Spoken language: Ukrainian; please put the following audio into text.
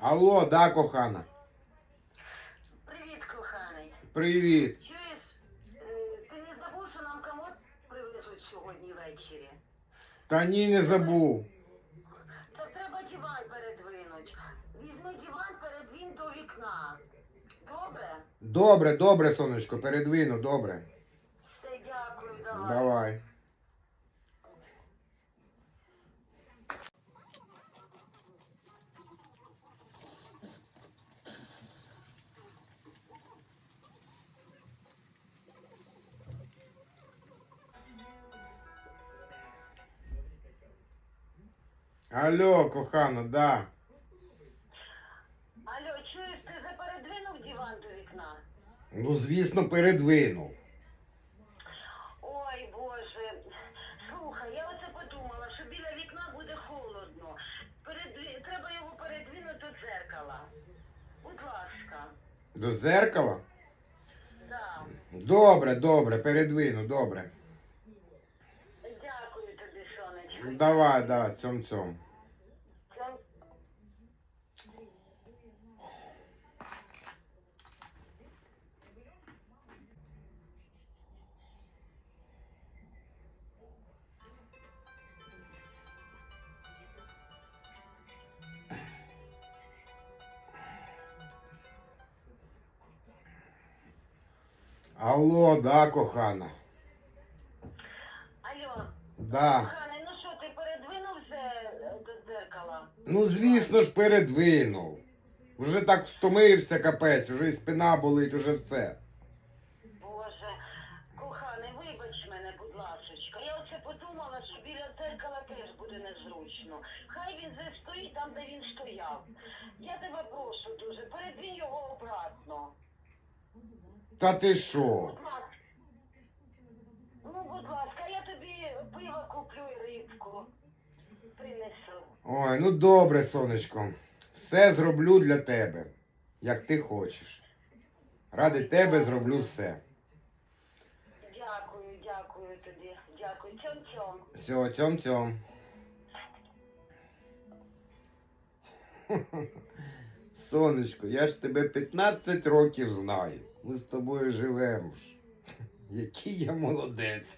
Алло, да, кохана. Привіт, коханий. Привіт. Чуєш, е, ти не забув, що нам комод привезуть сьогодні ввечері? Та ні, не забув. Та треба диван передвинуть. Візьми диван, передвінь до вікна. Добре? Добре, добре, сонечко, передвину, добре. Все, дякую, давай. Давай. Алло, кохана, да. Алло, чуєш, ти вже передвинув диван до вікна? Ну, звісно, передвинув. Ой, Боже. Слухай, я оце подумала, що біля вікна буде холодно. Передві... Треба його передвинути до дзеркала. Будь ласка. До зеркала? Да. Добре, добре, передвину, добре. Давай, да, цьом цьом. Це- Алло, да, кохана. Алло, Да. Ну, звісно ж, передвинув. Вже так втомився капець, вже і спина болить, уже все. Боже, коханий, вибач мене, будь ласочка. Я оце подумала, що біля дзеркала теж буде незручно. Хай він вже стоїть там, де він стояв. Я тебе прошу дуже, передвинь його обратно. Та ти що? Будь ласка. Ну, будь ласка, я тобі пиво куплю і рибку. Принесу. Ой, ну добре, сонечко. Все зроблю для тебе, як ти хочеш. Ради тебе зроблю все. Дякую, дякую тобі. Дякую. Цьом-цьом. Все, цьом цьом. Сонечко, я ж тебе 15 років знаю. Ми з тобою живемо ж. Який я молодець.